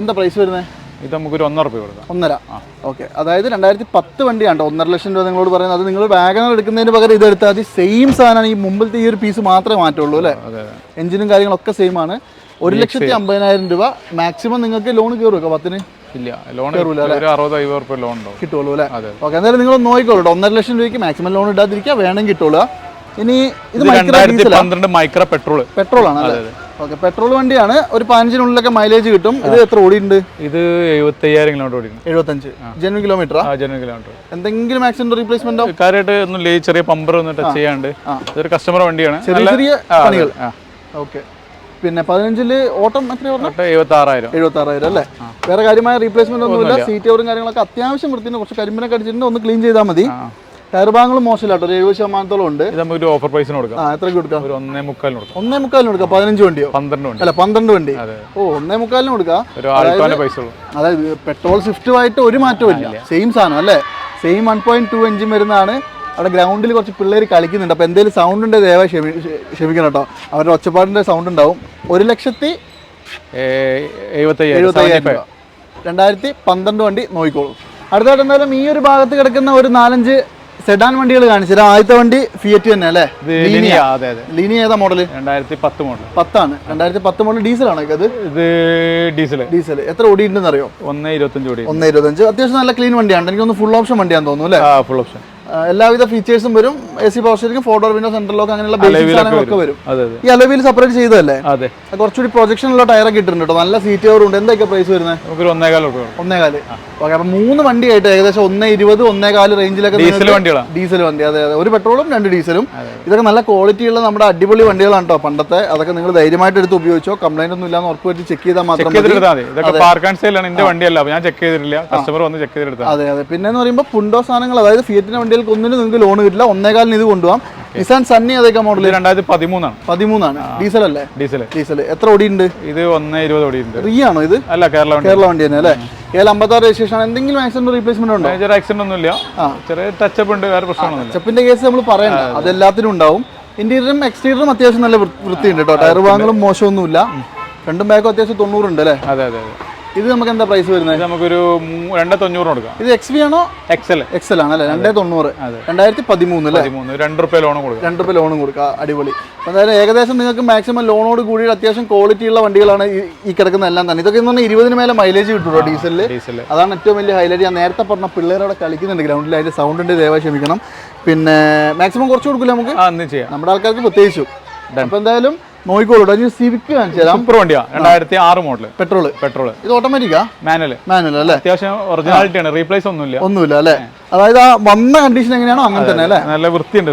എന്താ പ്രൈസ് വരുന്നത് ഇത് നമുക്കൊരു ഒന്നര രൂപ കൊടുക്കാം. ഒന്നര. ഓക്കെ അതായത് രണ്ടായിരത്തി പത്ത് വണ്ടിയാണ് ഒന്നര ലക്ഷം രൂപ നിങ്ങളോട് പറയുന്നത്. അത് നിങ്ങൾ വാഗനർ എടുക്കുന്നതിന് പകരം ഇത് എടുത്താൽ അത് സെയിം സാധനമാണ് ഈ മുമ്പിലത്തെ ഈ ഒരു പീസ് മാത്രമേ മാറ്റുള്ളൂ അല്ലേ? എഞ്ചിനും കാര്യങ്ങളൊക്കെ സെയിം ആണ്. ഒരു ലക്ഷത്തി അമ്പതിനായിരം രൂപ മാക്സിമം നിങ്ങൾക്ക് ലോൺ കയറുമോ പത്തിന് ഇല്ല. ലോൺ ഒരു അറുപത് അയ്പത് റുപ്യ ലോൺ ഉണ്ടാവും. കിട്ടുള്ളൂ അല്ലേ. ഓക്കെ എന്തായാലും നിങ്ങൾ നോക്കിക്കോളൂ. ഒന്നര ലക്ഷം രൂപയ്ക്ക് മാക്സിമം ലോൺ ഇടാതിരിക്കുക വേണമെങ്കിൽ കിട്ടുള്ളൂ ഇനി ഇത് രണ്ടായിരത്തി പന്ത്രണ്ട് മൈക്ര പെട്രോൾ പെട്രോൾ ആണ് ഓക്കെ പെട്രോൾ വണ്ടിയാണ്. ഒരു പതിനഞ്ചിനുള്ളിലൊക്കെ മൈലേജ് കിട്ടും. ഇത് എത്ര ഓടിയുണ്ട് ഇത് എഴുപത്തി അയ്യായിരം കിലോമീറ്റർ ഓടിക്കുന്നു എഴുപത്തഞ്ച് ജെനുവൻ കിലോമീറ്റർ ആ? ജനം കിലോമീറ്റർ എന്തെങ്കിലും ആക്സിഡന്റ് റീപ്ലേസ്മെന്റോ കാര്യമായിട്ട് ഒന്നും ചെറിയ പമ്പർ ഒന്ന് ടച്ച് ചെയ്യാണ്ട്. ഇതൊരു കസ്റ്റമർ വണ്ടിയാണ്. ചെറിയ ചെറിയ പണികൾ. ഓക്കെ. പിന്നെ പതിനഞ്ചിൽ ഓട്ടം എത്ര എഴുപത്താറായിരം. എഴുപത്താറായിരം അല്ലേ? വേറെ കാര്യമായ റീപ്ലേസ്മെന്റ് ഒന്നുമില്ല. സീറ്റ് കവറും കാര്യങ്ങളൊക്കെ അത്യാവശ്യം വൃത്തിന് കുറച്ച് കരിമ്പിനൊക്കെ അടിച്ചിട്ടുണ്ട്. ഒന്ന് ക്ലീൻ ചെയ്താൽ മതി. ടയർ ഭാഗങ്ങൾ മോശമില്ല കേട്ടോ. ഒരു എഴുപത് ശതമാനത്തോളം ഉണ്ട്. നമുക്ക് ഓഫർ പ്രൈസിന് കൊടുക്കാം. ആ എത്ര കൊടുക്കാം? ഒരു ഒന്നേ മുക്കാലിന് കൊടുക്കാം. ഒന്നേ മുക്കാലിന് കൊടുക്കാം. പതിനഞ്ച് വണ്ടിയോ? പന്ത്രണ്ട് വണ്ടി. അല്ല പന്ത്രണ്ട് വണ്ടി. ഓ ഒന്നേ മുക്കാലിന് കൊടുക്കാം. അതായത് പെട്രോൾ സ്വിഫ്റ്റുമായിട്ട് ഒരു മാറ്റവും ഇല്ല. സെയിം സാധനം അല്ലേ? Same one point two engine വരുന്നതാണ്. അവിടെ ഗ്രൗണ്ടിൽ കുറച്ച് പിള്ളേർ കളിക്കുന്നുണ്ട്. അപ്പോൾ എന്തെങ്കിലും സൗണ്ട് ഉണ്ട് ദയവായി ക്ഷമി ക്ഷമിക്കണം കേട്ടോ അവരുടെ ഒച്ചപ്പാടിന്റെ സൗണ്ട് ഉണ്ടാവും. ഒരു ലക്ഷത്തി എഴുപത്തയ്യായിരം രണ്ടായിരത്തി പന്ത്രണ്ട് വണ്ടി നോക്കിക്കോളൂ. അടുത്തായിട്ട് എന്തായാലും ഈ ഒരു ഭാഗത്ത് കിടക്കുന്ന ഒരു നാലഞ്ച് സെഡാൻ വണ്ടികൾ കാണിച്ചത് ആദ്യത്തെ വണ്ടി ഫിയറ്റ് തന്നെ അല്ലേ? ലീനി ഏതാ മോഡൽ രണ്ടായിരത്തി പത്ത് മോഡൽ പത്താണ്. രണ്ടായിരത്തി പത്ത് മോഡൽ ഡീസലാണോ ഇത് ഇത് ഡീസൽ ഡീസൽ എത്ര ഓടി ഉണ്ടെന്ന് അറിയോ ഒന്ന് ഇരുപത്തഞ്ച് ഓടി ഒന്ന് ഇരുപത്തഞ്ച്. അത്യാവശ്യം നല്ല ക്ലീൻ വണ്ടിയാണ്. എനിക്കൊന്ന് ഫുൾ ഓപ്ഷൻ വണ്ടിയാന്ന് തോന്നുന്നു അല്ലേ? ഫുൾ ഓപ്ഷൻ എല്ലാവിധ ഫീച്ചേഴ്സും വരും. A C power steering four door window central lock അങ്ങനെയുള്ള ബേസിക് സാധനങ്ങളൊക്കെ വരും. ഈ അലവിൽ സെപ്പറേറ്റ് ചെയ്തതല്ലേ? അതെ. കുറച്ചുകൂടി പ്രൊജക്ഷൻ ഉള്ള ടയർ ഇട്ടിട്ടുണ്ട് കേട്ടോ. നല്ല സീറ്റ് കവർ ഉണ്ട്. എന്തൊക്കെ പ്രൈസ് വരുന്നത് നമുക്കൊരു കൊടുക്കാം. ഒന്നേകാൽ. ഓക്കെ അപ്പൊ മൂന്ന് വണ്ടി ആയിട്ട് ഏകദേശം ഒന്നേ ഇരുപത് ഒന്നേകാൽ റേഞ്ചിലൊക്കെ ഡീസൽ വണ്ടികളാണ്. ഡീസൽ വണ്ടി. അതെ അതെ. ഒരു പെട്രോളും രണ്ട് ഡീസലും ഇതൊക്കെ നല്ല ക്വാളിറ്റി ഉള്ള നമ്മുടെ അടിപൊളി വണ്ടികളാണ് കേട്ടോ പണ്ടത്തെ. അതൊക്കെ നിങ്ങൾ ധൈര്യമായിട്ട് എടുത്ത് ഉപയോഗിച്ചോ. കംപ്ലൈന്റ് ഒന്നും ഇല്ലാന്ന് ഉറപ്പ് വരുത്തി ചെക്ക് ചെയ്താൽ മാത്രം എന്റെ വണ്ടിയല്ല. ഞാൻ ചെക്ക് ചെയ്തിട്ടില്ല. കസ്റ്റമർ വന്ന് ചെക്ക് അതെ അതെ. പിന്നെ പറയുമ്പോൾ പുണ്ടോ സാധനങ്ങൾ അതായത് ഫിയറ്റിന്റെ വണ്ടികൾക്ക് ഒന്നിനും നിങ്ങൾക്ക് ലോൺ കിട്ടില്ല. ഒന്നേകാലിന് ഇത് കൊണ്ടുപോകാം നിസാൻ സണ്ണി അതൊക്കെ മോഡൽ രണ്ടായിരത്തി പതിമൂന്നാണ്. പതിമൂന്നാണ്. ഡീസൽ അല്ലേ? ഡീസൽ ഡീസൽ എത്ര ഓടിയുണ്ട് ഇത് ഒന്ന് ഇരുപത് ഉണ്ട് റീ ആണോ ഇത്? അല്ല കേരള വണ്ടി. കേരള വണ്ടി തന്നെ അല്ലേ? ഏഴ് അമ്പത്താറ് രജിസ്ട്രേഷൻ ആണ് എന്തെങ്കിലും ആക്സിഡന്റ് റീപ്ലേസ്മെന്റ് ഉണ്ടോ? മേജർ ആക്സിഡന്റ് ഒന്നും ഇല്ല ചെറിയ ടച്ചപ്പ് ഉണ്ട് വേറെ പ്രശ്നമൊന്നുമില്ല ടച്ചപ്പിന്റെ കേസ് നമ്മൾ പറയണ്ട. അതെല്ലാത്തിനും ഉണ്ടാവും. ഇന്റീരിയറും എക്സ്റ്റീരിയറും അത്യാവശ്യം നല്ല വൃത്തിയുണ്ട് കേട്ടോ. ടയർ ഭാഗങ്ങളും മോശമൊന്നുമില്ല. രണ്ടും ബാക്കും അത്യാവശ്യം തൊണ്ണൂറുണ്ട് അല്ലേ? അതെ അതെ അതെ. ഇത് നമുക്ക് എന്താ പ്രൈസ് വരുന്നത് നമുക്കൊരു രണ്ടേ തൊണ്ണൂറ് കൊടുക്കാം. ഇത് എക്സ് വി ആണോ? എക്സൽ എക്സൽ ആണ് അല്ലേ രണ്ടേ തൊണ്ണൂറ് രണ്ടായിരത്തി പതിമൂന്ന് അല്ലേ? രണ്ട് റുപ്യ ലോൺ കൊടുക്കാം. രണ്ട് റുപ്യ ലോണും കൊടുക്കുക അടിപൊളി. എന്തായാലും ഏകദേശം നിങ്ങൾക്ക് മാക്സിമം ലോണോട് കൂടി അത്യാവശ്യം ക്വാളിറ്റി ഉള്ള വണ്ടികളാണ് ഈ കിടക്കുന്ന എല്ലാം തന്നെ. ഇതൊക്കെ എന്ന് പറഞ്ഞാൽ ഇരുപതിന് മേലെ മൈലേജ് കിട്ടുമോ ഡീസലിൽ അതാണ് ഏറ്റവും വലിയ ഹൈലൈറ്റ് ഞാൻ നേരത്തെ പറഞ്ഞ പിള്ളേരവിടെ കളിക്കുന്നുണ്ട് ഗ്രൗണ്ടിൽ അതിന്റെ സൗണ്ടിന്റെ ദയവായി ക്ഷമിക്കണം. പിന്നെ മാക്സിമം കുറച്ച് കൊടുക്കില്ല നമുക്ക്? ചെയ്യാം. നമ്മുടെ ആൾക്കാർക്ക് പ്രത്യേകിച്ചും. അപ്പോൾ എന്തായാലും നോക്കിക്കോളൂ കേട്ടോ ഇനി സിവിക്ക് കാണിച്ചു തരാം. സൂപ്പർ വണ്ടിയാ. രണ്ടായിരത്തി ആറ് മോഡൽ പെട്രോൾ പെട്രോൾ ഇത് ഓട്ടോമാറ്റിക്കാ മാനുവൽ മാനുവൽ അല്ലേ? അത്യാവശ്യം ഒറിജിനാലിറ്റി ആണ്. റീപ്ലേസ് ഒന്നുമില്ല. ഒന്നുമില്ല അല്ലേ? അതായത് ആ വന്ന കണ്ടീഷൻ എങ്ങനെയാണോ അങ്ങനെ തന്നെ അല്ലേ? നല്ല വൃത്തിയുണ്ട്.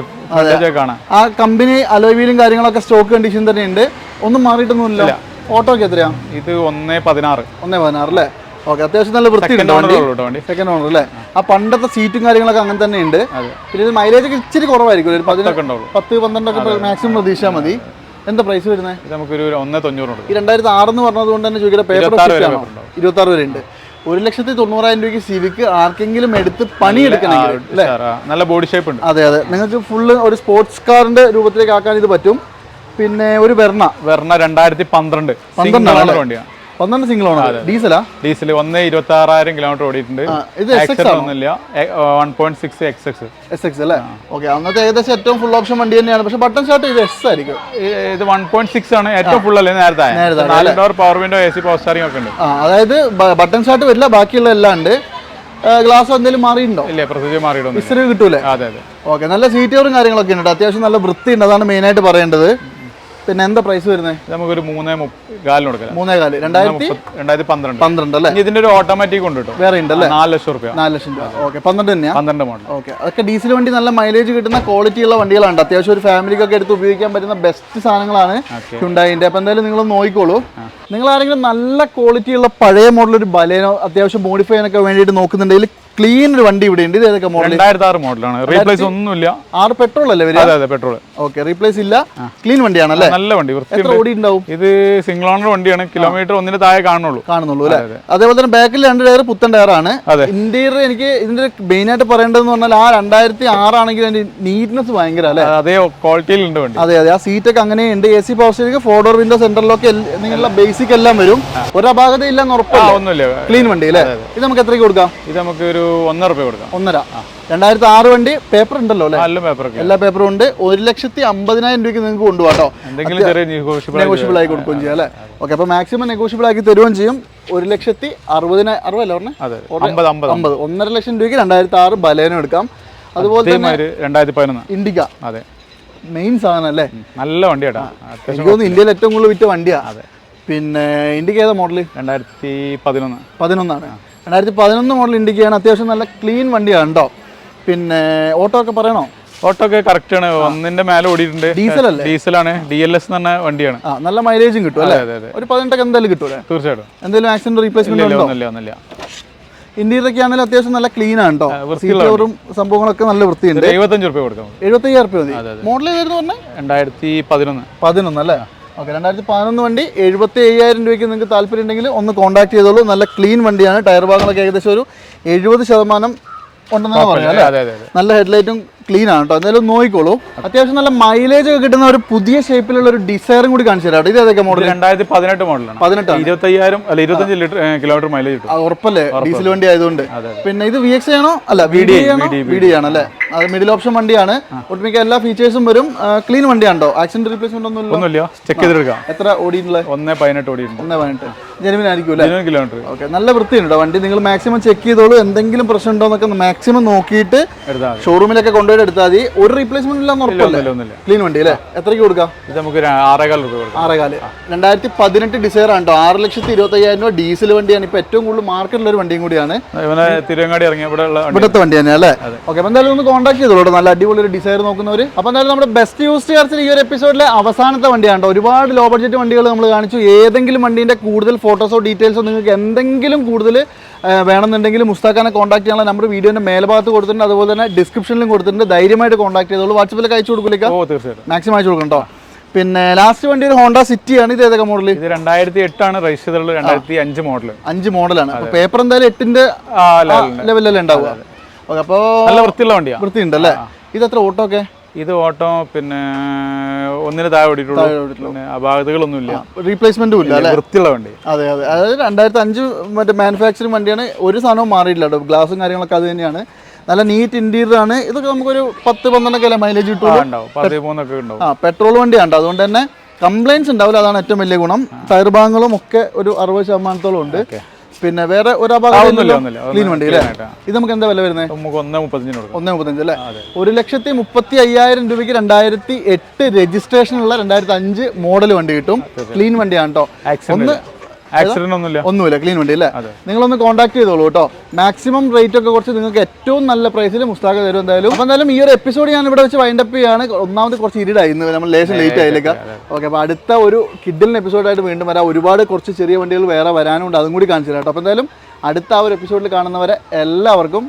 കാണാൻ. ആ കമ്പനി അലോവീലും കാര്യങ്ങളൊക്കെ സ്റ്റോക്ക് കണ്ടീഷൻ തന്നെ ഉണ്ട്. ഒന്നും മാറിയിട്ടൊന്നുമില്ല. ഓട്ടോക്ക് എത്രയാ? ഇത് ഒന്നേ പതിനാറ്. ഒന്നേ പതിനാറ് അല്ലേ? ഓക്കെ അത്യാവശ്യം നല്ല വൃത്തി സെക്കൻഡ് ഉണ്ട് ഓണർ വണ്ടി. സെക്കൻഡ് ഓണർ അല്ലേ? ആ പണ്ടത്തെ സീറ്റും കാര്യങ്ങളൊക്കെ അങ്ങനെ തന്നെ ഉണ്ട്. പിന്നെ ഇത് മൈലേജ് ഒക്കെ ഇച്ചിരി കുറവായിരിക്കും. ഒരു പതിനൊക്കെ പത്ത് പന്ത്രണ്ടൊക്കെ മാക്സിമം പ്രതീക്ഷിച്ചാൽ മതി. എന്താ പ്രൈസ് വരുന്നത് നമുക്കൊരു ഒന്നേ തൊണ്ണൂറ് ഈ രണ്ടായിരത്തി എന്ന് പറഞ്ഞത് കൊണ്ട് തന്നെ ചോദിക്കുന്ന പേപ്പർ ഇരുപത്തി ആറ് വരെ ഉണ്ട്. ഒരു ലക്ഷത്തി തൊണ്ണൂറായിരം രൂപയ്ക്ക് സിവിക്ക് ആർക്കെങ്കിലും എടുത്ത് പണി എടുക്കണമെങ്കിൽ അല്ലേ? നല്ല ബോഡി ഷേപ്പ് ഉണ്ട്. അതെ അതെ. നിങ്ങൾക്ക് ഫുള്ള് ഒരു സ്പോർട്സ് കാറിന്റെ രൂപത്തിലേക്ക് ആക്കാൻ ഇത് പറ്റും. പിന്നെ ഒരു വെർണ വെർണ രണ്ടായിരത്തി പന്ത്രണ്ട്. പന്ത്രണ്ടാണ് സിംഗിൾ വണ്ടിയാണ് പന്ത്രണ്ട് സിംഗിൾ ഓണർ ഡീസലാ? ഡീസൽ ഒന്ന് ഇരുപത്തി ആറായിരം കിലോമീറ്റർ ഓടിയിട്ടുണ്ട്. ഇത് SX ആക്സിഡന്റ് ആണോ? ഒന്നുമില്ല. One point six X X S X അല്ലേ? ഓക്കെ അന്നത്തെ ഏകദേശം ഏറ്റവും ഫുൾ ഓപ്ഷൻ വണ്ടി തന്നെയാണ്. പക്ഷെ ബട്ടൺ സ്റ്റാർട്ട് ഇത് എസ് ആയിരിക്കും. ഇത് വൺ പോയിന്റ് സിക്സ് ആണ് ഏറ്റവും ഫുൾ അല്ലേ? നേരത്തെ. നാല് door power window A C power steering ഒക്കെ ഉണ്ട്. അതായത് ബട്ടൺ സ്റ്റാർട്ട് വരില്ല ബാക്കിയുള്ള എല്ലാം ഉണ്ട്. ഗ്ലാസ് എന്തെങ്കിലും മാറിയിട്ടുണ്ടോ? ഇല്ല പ്രത്യേകിച്ച് ഇസ്രേ കിട്ടൂലേ? അതെ അതെ. ഓക്കെ നല്ല സീറ്റുകളും കാര്യങ്ങളൊക്കെ ഉണ്ട്. അത്യാവശ്യം നല്ല വൃത്തിയുണ്ട് അതാണ് മെയിൻ ആയിട്ട് പറയേണ്ടത്. പിന്നെ എന്താ പ്രൈസ് വരുന്നത് നമുക്കൊരു മൂന്നേ കാലിന് കൊടുക്കാം. മൂന്നേ കാൽ. രണ്ടായിരത്തി രണ്ടായിരത്തി പന്ത്രണ്ട്. പന്ത്രണ്ട് അല്ലേ? ഇതിന്റെ ഒരു ഓട്ടോമാറ്റിക് ഉണ്ട് കേട്ടോ. വേറെ ഉണ്ട് അല്ലേ? നാല് ലക്ഷം റുപ്യ. നാല് ലക്ഷം രൂപ. ഓക്കെ പന്ത്രണ്ട് തന്നെയാ? പന്ത്രണ്ട് മോഡൽ ഓക്കെ അതൊക്കെ ഡീസൽ വണ്ടി നല്ല മൈലേജ് കിട്ടുന്ന ക്വാളിറ്റി ഉള്ള വണ്ടികളാണ് അത്യാവശ്യം ഒരു ഫാമിലിക്ക് ഒക്കെ എടുത്ത് ഉപയോഗിക്കാൻ പറ്റുന്ന ബെസ്റ്റ് സാധനങ്ങളാണ് ഉണ്ടായിന്റെ ഹുണ്ടായിന്റെ അപ്പൊ എന്തായാലും നിങ്ങൾ നോക്കിക്കോളൂ. നിങ്ങൾ ആരെങ്കിലും നല്ല ക്വാളിറ്റി ഉള്ള പഴയ മോഡൽ ഒരു ബലേനോ അത്യാവശ്യം മോഡിഫൈ ചെയ്യാനൊക്കെ വേണ്ടിയിട്ട് നോക്കുന്നുണ്ടെങ്കിൽ ക്ലീൻ ഒരു വണ്ടി ഇവിടെ ഉണ്ട്. ഇത് ഏതൊക്കെ മോഡൽ രണ്ടായിരത്തി ആറ് മോഡലാണ് റീപ്ലേസ് ഒന്നുമില്ല. ആറ് പെട്രോൾ അല്ലേ വരിക? അതെ അതെ പെട്രോൾ ഓക്കെ റീപ്ലേസ് ഇല്ല. ക്ലീൻ വണ്ടിയാണല്ലേ നല്ല വണ്ടി എത്ര ഓടി ഉണ്ടാവും ഇത് സിംഗിൾ ഓണർ വണ്ടിയാണ്. കിലോമീറ്റർ ഒന്നിന് താഴെ കാണുള്ളൂ കാണുന്നുള്ളൂ അല്ലേ? അതേപോലെ തന്നെ ബാക്കിൽ രണ്ട് ടയർ പുത്തൻ ടയറാണ്. ഇന്റീരിയർ എനിക്ക് ഇതിന്റെ മെയിൻ ആയിട്ട് പറയേണ്ടതെന്ന് പറഞ്ഞാൽ ആ രണ്ടായിരത്തി ആറാണെങ്കിൽ അതിന്റെ നീറ്റ്നെസ് ഭയങ്കര അല്ലേ? അതേ ക്വാളിറ്റിയിൽ ഉണ്ട് വണ്ടി. അതെ അതെ. ആ സീറ്റ് ഒക്കെ അങ്ങനെ ഉണ്ട്. A C power steering four door window സെന്ററിലൊക്കെ നിങ്ങളുടെ ബേസിക് എല്ലാം വരും. ഒരു അപാകത ഇല്ലെന്ന് ഉറപ്പില്ല ഒന്നുമില്ല. ക്ലീൻ വണ്ടി അല്ലേ? ഇത് നമുക്ക് എത്രയ്ക്ക് കൊടുക്കാം? ഇത് നമുക്ക് ഒരു ഒന്നര രൂപ കൊടുക്കാം. ഒന്നര. രണ്ടായിരത്തി ആറ് വണ്ടി പേപ്പർ ഉണ്ടല്ലോ അല്ലേ? നല്ല പേപ്പറൊക്കെ എല്ലാ പേപ്പറും ഉണ്ട്. ഒരു ലക്ഷത്തി അമ്പതിനായിരം രൂപയ്ക്ക് നിങ്ങൾക്ക് കൊണ്ടുപോകാം എന്തെങ്കിലും ചെറിയ negotiable നെഗോഷ്യബിൾ ആയി കൊടുക്കുകയും ചെയ്യാം അല്ലേ? ഓക്കെ അപ്പോൾ മാക്സിമം നെഗോഷ്യബിൾ ആക്കി തരുകയും ചെയ്യും. ഒരു ലക്ഷത്തി അറുപതിനായിരം അറുപതല്ല അമ്പത് ഒന്നര ലക്ഷം രൂപയ്ക്ക് രണ്ടായിരത്തി ആറ് ബലേനും എടുക്കാം. അതുപോലെ തന്നെ ഇതേമാതിരി രണ്ടായിരത്തി പതിനൊന്ന് ഇൻഡിക അതെ. മെയിൻ സാധനം അല്ലേ? നല്ല വണ്ടിയാട്ടാ. അത്യാവശ്യം എനിക്ക് തോന്നുന്നു ഇന്ത്യയിൽ ഏറ്റവും കൂടുതൽ വിറ്റ വണ്ടിയാ. പിന്നെ ഇൻഡിക്ക ഏതാ മോഡൽ രണ്ടായിരത്തി പതിനൊന്ന് പതിനൊന്നാണ് രണ്ടായിരത്തി പതിനൊന്ന് മോഡൽ ഇൻഡിക്കയാണ് അത്യാവശ്യം നല്ല ക്ലീൻ വണ്ടിയാണ് കേട്ടോ പിന്നെ ഓട്ടോ ഒക്കെ പറയണോ? ഓട്ടോ ഒക്കെ കറക്റ്റ് ആണ്. ഒന്നിന്റെ മേലെ ഓടിയിട്ടുണ്ട്. ഡീസൽ അല്ലേ? ഡീസലാണ് ഡി എൽ എസ് എന്ന് പറഞ്ഞ വണ്ടിയാണ്. ആ നല്ല മൈലേജും കിട്ടും അല്ലേ? ഒരു പതിനെട്ടൊക്കെ എന്തായാലും കിട്ടും അല്ലേ? തീർച്ചയായിട്ടും. എന്തെങ്കിലും ആക്സിഡന്റ് റീപ്ലേസ്മെന്റ് ഇന്ത്യയിലൊക്കെ ഉണ്ടോ? ഒന്നുമില്ല ഒക്കെ ആണെങ്കിലും അത്യാവശ്യം നല്ല ക്ലീൻ ആണ് കേട്ടോ സീറ്റോറും സംഭവങ്ങളൊക്കെ നല്ല വൃത്തിയുണ്ട്. എഴുപത്തഞ്ച് റുപ്യ കൊടുക്കാം. എഴുപത്തയ്യായിരം രൂപ മതി. മോഡൽ ഏതായിരുന്നു പറഞ്ഞത് രണ്ടായിരത്തി പതിനൊന്ന് പതിനൊന്ന് അല്ലേ? ഓക്കെ രണ്ടായിരത്തി പതിനൊന്ന് വണ്ടി എഴുപത്തി അയ്യായിരം രൂപയ്ക്ക് നിങ്ങൾക്ക് താല്പര്യം ഉണ്ടെങ്കിൽ ഒന്ന് കോൺടാക്ട് ചെയ്തോളൂ. നല്ല ക്ലീൻ വണ്ടിയാണ്. ടയർ ഭാഗങ്ങളൊക്കെ ഏകദേശം ഒരു എഴുപത് ശതമാനം ഉണ്ടെന്നാണ് പറഞ്ഞത് അല്ലേ? നല്ല ഹെഡ്ലൈറ്റും ക്ലീൻ ആണ് കേട്ടോ എന്തായാലും നോക്കിക്കോളൂ. അത്യാവശ്യം നല്ല മൈലേജ് ഒക്കെ കിട്ടുന്ന ഒരു പുതിയ ഷേപ്പിലുള്ള ഒരു ഡിസൈറും കൂടി കാണിച്ചു തരാം ഇത് ഏതൊക്കെ മോഡൽ രണ്ടായിരത്തി പതിനെട്ട് മോഡലാണ് പതിനെട്ട് ഇരുപത്തയ്യായിരം അല്ല ഇരുപത്തഞ്ച് ലിറ്റർ കിലോമീറ്റർ മൈലേജ് കിട്ടും. ഉറപ്പല്ലേ? ഡീസൽ വണ്ടി ആയതുകൊണ്ട്. പിന്നെ ഇത് വി എക്സ് ആണോ? അല്ല വി ഡി ആണോ? വി ഡി ആണ് അല്ലേ? അത് മിഡിൽ ഓപ്ഷൻ വണ്ടിയാണ്. ഒട്ടുമിക്ക എല്ലാ ഫീച്ചേഴ്സും വരും. ക്ലീൻ വണ്ടിയാണോ ആക്സിഡന്റ് റീപ്ലേസ്മെന്റ് ഒന്നും ഇല്ല ഒന്നുമില്ല. ചെക്ക് ചെയ്തെടുക്കാം. എത്ര ഓടിയിട്ടുള്ള ഒന്ന് പതിനെട്ട് ഓടിയിട്ടുണ്ട്. ഒന്നേ പതിനെട്ട്. ജെനുവിൻ ആയിരിക്കും കിലോമീറ്റർ ഓക്കെ നല്ല വൃത്തിയുണ്ട് വണ്ടി നിങ്ങൾ മാക്സിമം ചെക്ക് ചെയ്തോളൂ. എന്തെങ്കിലും പ്രശ്നം ഉണ്ടോ എന്നൊക്കെ മാക്സിമം നോക്കിയിട്ട് ഷോറൂമിലൊക്കെ കൊണ്ടുപോയി എടുത്താൽ മതി. ഒരു റീപ്ലേസ്മെന്റ് ഇല്ല ഉറപ്പല്ലേ? ക്ലീൻ വണ്ടി അല്ലേ? എത്രയ്ക്ക് കൊടുക്കാം? ഇത് നമുക്ക് ആറേകാൽ ആറേകാൽ. രണ്ടായിരത്തി പതിനെട്ട് ഡിസൈർ ആണ് കേട്ടോ ആറ് ലക്ഷത്തി ഇരുപത്തി അയ്യായിരം രൂപ ഡീസൽ വണ്ടിയാണ്. ഇപ്പൊ ഏറ്റവും കൂടുതൽ മാർക്കറ്റിലുള്ള ഒരു വണ്ടിയും കൂടിയാണ്. തിരുവങ്ങാടി ഇറങ്ങിയ ഇവിടുത്തെ വണ്ടി തന്നെ അല്ലേ? ഓക്കെ അപ്പോൾ എന്തായാലും ഒന്ന് കോൺടാക്ട് ചെയ്തോളൂ. നല്ല അടിപൊളി ഒരു ഡിസൈർ നോക്കുന്നവർ അപ്പൊ എന്തായാലും നമ്മുടെ ബെസ്റ്റ് യൂസ് കാർസിൽ ഈ ഒരു എപ്പിസോഡിലെ അവസാനത്തെ വണ്ടിയാണ് ഒരുപാട് ലോ ബഡ്ജറ്റ് വണ്ടികൾ നമ്മൾ കാണിച്ചു. ഏതെങ്കിലും വണ്ടിന്റെ കൂടുതൽ ഫോട്ടോസോ ഡീറ്റെയിൽസോ നിങ്ങൾക്ക് എന്തെങ്കിലും കൂടുതൽ വേണമെന്നുണ്ടെങ്കിൽ മുസ്താഖാനെ കോൺടാക്ട് ചെയ്യാനുള്ള നമ്പർ വീഡിയോന്റെ മേൽഭാഗത്ത് കൊടുത്തിട്ടുണ്ട്. അതുപോലെ തന്നെ ഡിസ്ക്രിപ്ഷനിലും കൊടുത്തിട്ടുണ്ട്. ധൈര്യമായിട്ട് കോൺടാക്ട് ചെയ്തോളൂ. വാട്സപ്പിലൊക്കെ അയച്ചു കൊടുക്കില്ല മാക്സിമം അയച്ചു കൊടുക്കണം കേട്ടോ പിന്നെ ലാസ്റ്റ് വണ്ടി ഒരു ഹോണ്ട സിറ്റി ആണ് ഇത് ഏതൊക്കെ മോഡൽ ഇത് രണ്ടായിരത്തി എട്ടാണ് രജിസ്റ്റർ ചെയ്തിട്ടുള്ളത് രണ്ടായിരത്തി അഞ്ച് മോഡൽ അഞ്ച് മോഡലാണ് പേപ്പർ എന്തായാലും എട്ടിന്റെ ലെവലല്ലേ ഉണ്ടാവുക? ഓക്കെ അപ്പോൾ നല്ല വൃത്തിയുള്ള വണ്ടിയാണ് വൃത്തിയുണ്ടല്ലേ ഇത് എത്ര ഓട്ടോ ഒക്കെ? ഇത് ഓട്ടോ പിന്നെ ഒന്നിന് താഴെ ഓടിയിട്ടുള്ളൂ. അപാകതകളൊന്നും ഇല്ല റീപ്ലേസ്മെന്റും ഇല്ല അല്ലേ? വൃത്തിയുള്ള വണ്ടി. അതെ അതെ. അതായത് രണ്ടായിരത്തി അഞ്ച് മറ്റേ മാനുഫാക്ചറിങ് വണ്ടിയാണ് ഒരു സാധനവും മാറിയില്ല കേട്ടോ. ഗ്ലാസും കാര്യങ്ങളൊക്കെ അത് തന്നെയാണ്. നല്ല നീറ്റ് ഇന്റീരിയർ ആണ്. ഇതൊക്കെ നമുക്കൊരു പത്ത് പന്ത്രണ്ടൊക്കെ അല്ലേ മൈലേജ് കിട്ടും ആ പെട്രോൾ വണ്ടിയാണ് അതുകൊണ്ട് തന്നെ കംപ്ലൈൻസ് ഉണ്ടാവില്ല. അതാണ് ഏറ്റവും വലിയ ഗുണം. ടയർ ഭാഗങ്ങളും ഒക്കെ ഒരു അറുപത് ശതമാനത്തോളം ഉണ്ട്. പിന്നെ വേറെ ഒരു അപകടം ക്ലീൻ വണ്ടി അല്ലേ? ഇത് നമുക്ക് എന്താ വില വരുന്നത് നമുക്ക് ഒന്നേ മുപ്പത്തഞ്ചിന് ഒന്നേ മുപ്പത്തഞ്ച് അല്ലേ? ഒരു ലക്ഷത്തി മുപ്പത്തി അയ്യായിരം രൂപയ്ക്ക് രണ്ടായിരത്തി എട്ട് രജിസ്ട്രേഷനുള്ള രണ്ടായിരത്തി അഞ്ച് മോഡൽ വണ്ടി കിട്ടും. ക്ലീൻ വണ്ടിയാണ് കേട്ടോ ആക്സിഡന്റ് ആക്സിഡന്റ് ഒന്നുമില്ല. ഒന്നുമില്ല ക്ലീൻ വണ്ടി അല്ലേ. നിങ്ങളൊന്ന് കോൺടാക്ട് ചെയ്തോളൂ കേട്ടോ. മാക്സിമം റേറ്റ് ഒക്കെ കുറച്ച് നിങ്ങൾക്ക് ഏറ്റവും നല്ല പ്രൈസിൽ മുസ്താഖ തരും എന്തായാലും. അപ്പൊ എന്തായാലും ഈ ഒരു എപ്പിസോഡ് ഞാൻ ഇവിടെ വെച്ച് വൈൻഡപ്പ് ചെയ്യാണ്. ഒന്നാമത് കുറച്ച് ഇരുടായി ഇന്ന് നമ്മൾ ലേശം ലേറ്റ് ആയില്ലേ ഓക്കെ അപ്പോൾ അടുത്ത ഒരു കിഡിലിന് എപ്പിസോഡായിട്ട് വീണ്ടും വരാം. ഒരുപാട് കുറച്ച് ചെറിയ വണ്ടികൾ വേറെ വരാനുണ്ട്. അതും കൂടി കാണിച്ചു തരാം കേട്ടോ. അപ്പോൾ എന്തായാലും അടുത്ത ആ ഒരു എപ്പിസോഡിൽ കാണുന്നവരെ എല്ലാവർക്കും